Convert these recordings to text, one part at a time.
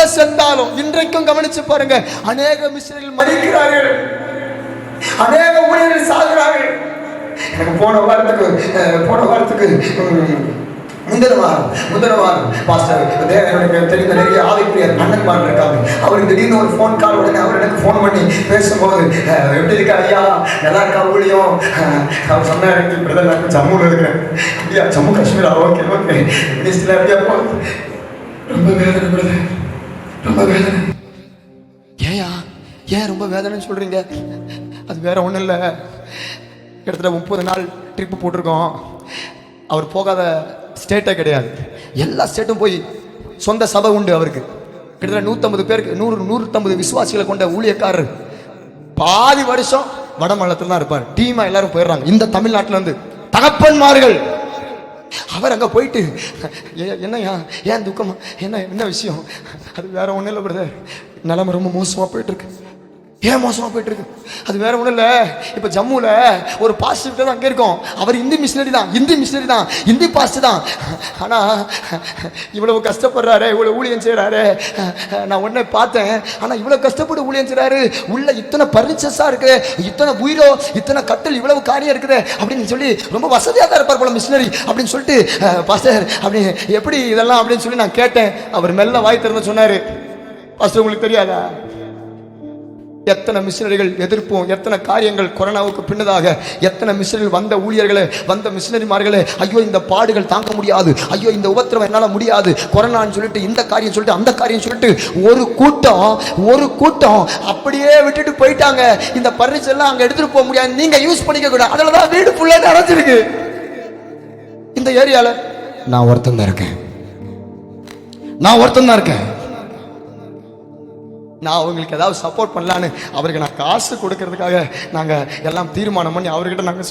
புள்ள செத்தாலும் இன்றைக்கும் கவனிச்சு பாருங்க அநேக மிஷினரிகள் மறிக்கிறார்கள். அநேக ஊழியர்கள் சாகுறார்கள். எனக்கு போன வாரத்துக்கு போன வாரத்துக்கு உம், முந்தின வாரம் முந்தின வாரம் பாஸ்டர் தேவனுடைய தெரிந்த நிறைய ஆவிக்குரியர் அண்ணன் மாதிரி இருக்காங்க. அவருக்கு திடீர்னு ஒரு ஃபோன் கால் உடனே அவர் எனக்கு ஃபோன் பண்ணி பேசும்போது எப்படி இருக்கா ஐயா? நல்லா இருக்கா ஊழியம்? அவர் சொன்னார் பிரதர் நான் ஜம்முல இருக்கிறேன். அப்படியா? Jammu Kashmira? Okay okay. Minister அப்படியா போ ரொம்ப வேதனை பிரதர் ரொம்ப வேதனை. ஏயா ஏன் ரொம்ப வேதனைன்னு சொல்றீங்க? அது வேற ஒன்றும் இல்லை. கிட்டத்தட்ட முப்பது நாள் ட்ரிப்பு போட்டிருக்கோம். அவர் போகாத ஸ்டேட்டே கிடையாது. எல்லா ஸ்டேட்டும் போய் சொந்த சபை உண்டு அவருக்கு. கிட்டத்தட்ட நூற்றம்பது பேருக்கு நூறு நூற்றம்பது விசுவாசிகளை கொண்ட ஊழியக்காரர். பாதி வருஷம் வடமாநிலத்தில் தான் இருப்பார். டீமாக எல்லாரும் போயிடுறாங்க. இந்த தமிழ்நாட்டில் வந்து தகப்பன்மார்கள் அவர் அங்கே போயிட்டு என்னையா என்னய்யா? ஏன் துக்கமா? என்ன என்ன விஷயம்? அது வேற ஒன்றும் இல்லை பிரதர் நிலைமை ரொம்ப மோசமாக போயிட்டுருக்கு ஏன் மோசமாக போயிட்டு இருக்கு அது வேற ஒன்றும் இல்லை. இப்போ ஜம்முவில் ஒரு பாஸ்டர் தான் அங்கே இருக்கோம். அவர் இந்தி மிஷினரி தான். இந்தி மிஷினரி தான். இந்தி பாஸ்டர் தான். ஆனால் இவ்வளவு கஷ்டப்படுறாரு இவ்வளோ ஊழியம் செய்கிறாரு நான் உடனே பார்த்தேன். ஆனால் இவ்வளோ கஷ்டப்பட்டு ஊழியம் செய்கிறாரு உள்ள இத்தனை பர்னிச்சர்ஸாக இருக்குது. இத்தனை உயிரோ இத்தனை கட்டல் இவ்வளவு காரியம் இருக்குது அப்படின்னு சொல்லி ரொம்ப வசதியாக தான் இருப்பார் போல மிஷினரி அப்படின்னு சொல்லிட்டு பாஸ்டர் அப்படி எப்படி இதெல்லாம் அப்படின்னு சொல்லி நான் கேட்டேன். அவர் மெல்ல வாய் திறந்து சொன்னார். பாஸ்டர் உங்களுக்கு தெரியாதா? எத்தனை மிஷினரிகள் எதிர்ப்பும் எத்தனை காரியங்கள் கொரோனாவுக்கு பின்னதாக எத்தனை மிஷினரிகள் வந்த ஊழியர்களே வந்த மிஷினரிமார்களே ஐயோ இந்த பாடுகள் தாங்க முடியாது ஐயோ இந்த உபத்திரம் என்னால் முடியாது கொரோனான்னு சொல்லிட்டு இந்த காரியம் சொல்லிட்டு அந்த காரியம் சொல்லிட்டு ஒரு கூட்டம் ஒரு கூட்டம் அப்படியே விட்டுட்டு போயிட்டாங்க. இந்த பர்னிச்சர் எல்லாம் அங்கே எடுத்துட்டு போக முடியாது. நீங்க யூஸ் பண்ணிக்க கூடாது. அதில் தான் வீடு ஃபுல்லாக நடந்திருக்கு இந்த ஏரியாவில் நான் ஒருத்தன் தான் இருக்கேன். நான் ஒருத்தன் தான் இருக்கேன். நான் அவங்களுக்கு ஏதாவது சப்போர்ட் பண்ணலான்னு அவருக்கு நான் காசு கொடுக்கறதுக்காக நாங்கள் எல்லாம் தீர்மானம் பண்ணி அவர்கிட்ட நாங்கள்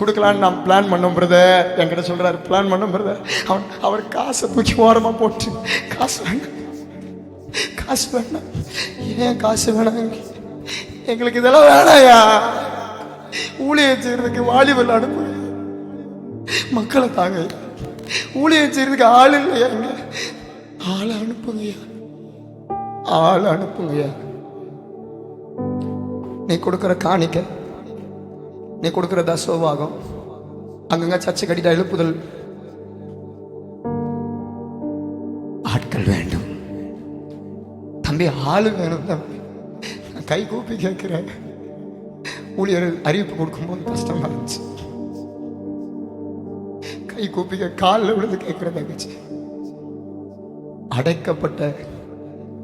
கொடுக்கலான்னு நான் பிளான் பண்ணோம் பிரதர் என்கிட்ட சொல்கிறாரு பிளான் பண்ணோம் பிரதர் அவன் அவர் காசை தூக்கி ஓரமாக போட்டு காசு வேண்டாம். காசு வேண்டாம். ஏன் காசு வேணாம் எங்களுக்கு இதெல்லாம் வேணாயா? ஊழியம் செய்கிறதுக்கு வாலிபல் அனுப்பு மக்களை தாங்க ஊழியம் செய்கிறதுக்கு ஆள் இல்லையா எங்க ஆளை அனுப்புங்கய்யா. ஆள் அனுப்புங்கய்யா நீ கொடுக்குற காணிக்க நீ கொடுக்குற தசோபாகம் அங்கங்க சர்ச்சை கட்டிட்ட எழுப்புதல். ஆட்கள் வேண்டும். தம்பி ஆளு வேணும். தம்பி நான் கை கூப்பி கேட்கிறேன். ஊழியர் அறிவிப்பு கொடுக்கும்போது கஷ்டமா இருந்துச்சு கை கூப்பிக்க காலில் விழுந்து கேட்கிற தங்கச்சி. அடைக்கப்பட்ட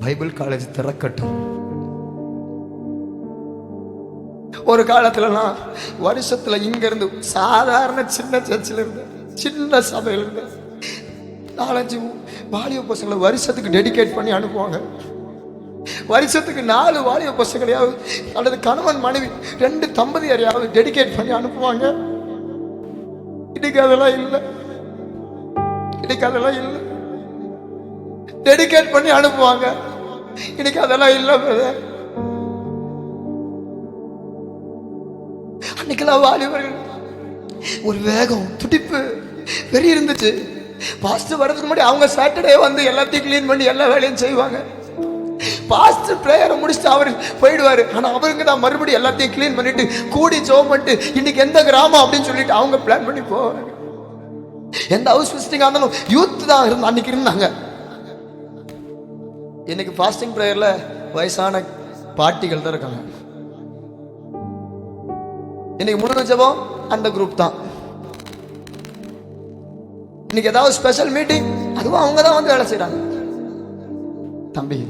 பைபிள் காலேஜ் திறக்கட்டும். ஒரு காலத்துலலாம் வருஷத்துல இங்க இருந்து சாதாரண சின்ன சர்ச்சில் இருந்து சின்ன சபையில இருந்து நாலஞ்சு வாலிப பசங்களை வருஷத்துக்கு டெடிகேட் பண்ணி அனுப்புவாங்க. வருஷத்துக்கு நாலு வாலிப பசங்களையாவது அல்லது கணவன் மனைவி ரெண்டு தம்பதியரையாவது டெடிகேட் பண்ணி அனுப்புவாங்க. இன்னைக்கு அதெல்லாம் இல்லை. இன்னைக்கு அதெல்லாம் இல்லை. டெடிகேட் பண்ணி அனுப்புவாங்க. இன்னைக்கு அதெல்லாம் இல்லை பிரதர் அன்னைக்கெல்லாம் வாலிபர்கள் ஒரு வேகம் துடிப்பு வெறி இருந்துச்சு. பாஸ்டர் வர்றதுக்கு முன்னாடி அவங்க சாட்டர்டே வந்து எல்லாத்தையும் கிளீன் பண்ணி எல்லா வேலையும் செய்வாங்க. பாஸ்டர் பிரேயரை முடிச்சுட்டு அவர் போயிடுவாரு. ஆனா அவருங்க தான் மறுபடியும் எல்லாத்தையும் க்ளீன் பண்ணிட்டு கூடி ஜோம் பண்ணிட்டு இன்னைக்கு எந்த கிராமம் அப்படின்னு சொல்லிட்டு அவங்க பிளான் பண்ணி போவாங்க. எந்த ஹவுஸ் விசிட்டிங்காக இருந்தாலும் யூத் தான் இருந்தா அன்னைக்கு இருந்தாங்க. இன்னைக்கு ஃபாஸ்டிங் ப்ரேயரில் வயசான பாட்டிகள் தான் இருக்காங்க. இன்னைக்கு முழு ஜபம் அந்த குரூப் தான். இன்னைக்கு ஏதாவது ஸ்பெஷல் மீட்டிங் அதுவும் அவங்க தான் வந்து வேலை செய்கிறாங்க தம்பி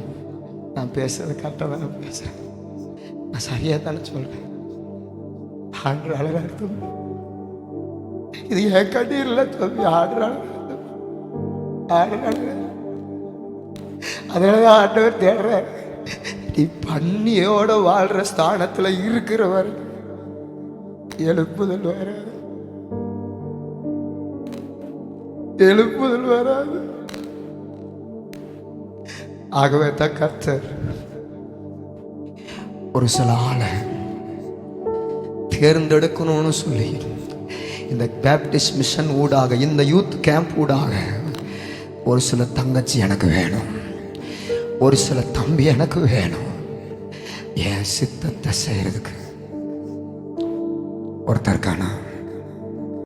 நான் பேசுறது கரெக்டாக தானே பேசுகிறேன் நான் சரியாக தானே சொல்கிறேன் ஆண்டு அழகாக இருக்கும். இது என் கட்டி இல்லை தம்பி ஆடுற ஆடுற அதனாலதான் ஆண்டவர் தேடுறார். நீ பண்ணியோட வாழ்ற ஸ்தானத்துல இருக்கிறவர் எழுப்புதல் வராது. எழுப்புதல் வராது. ஆகவே தான் கர்த்தர் ஒரு சில ஆளை தேர்ந்தெடுக்கணும்னு சொல்லி இந்த பேப்டிஸ்ட் மிஷன் ஊடாக இந்த யூத் கேம்ப் ஊடாக ஒரு சில தங்கச்சி எனக்கு வேணும். ஒரு சில தம்பி எனக்கு வேணும். என் சித்தத்தை செய்யறதுக்கு. ஒருத்தர் காணா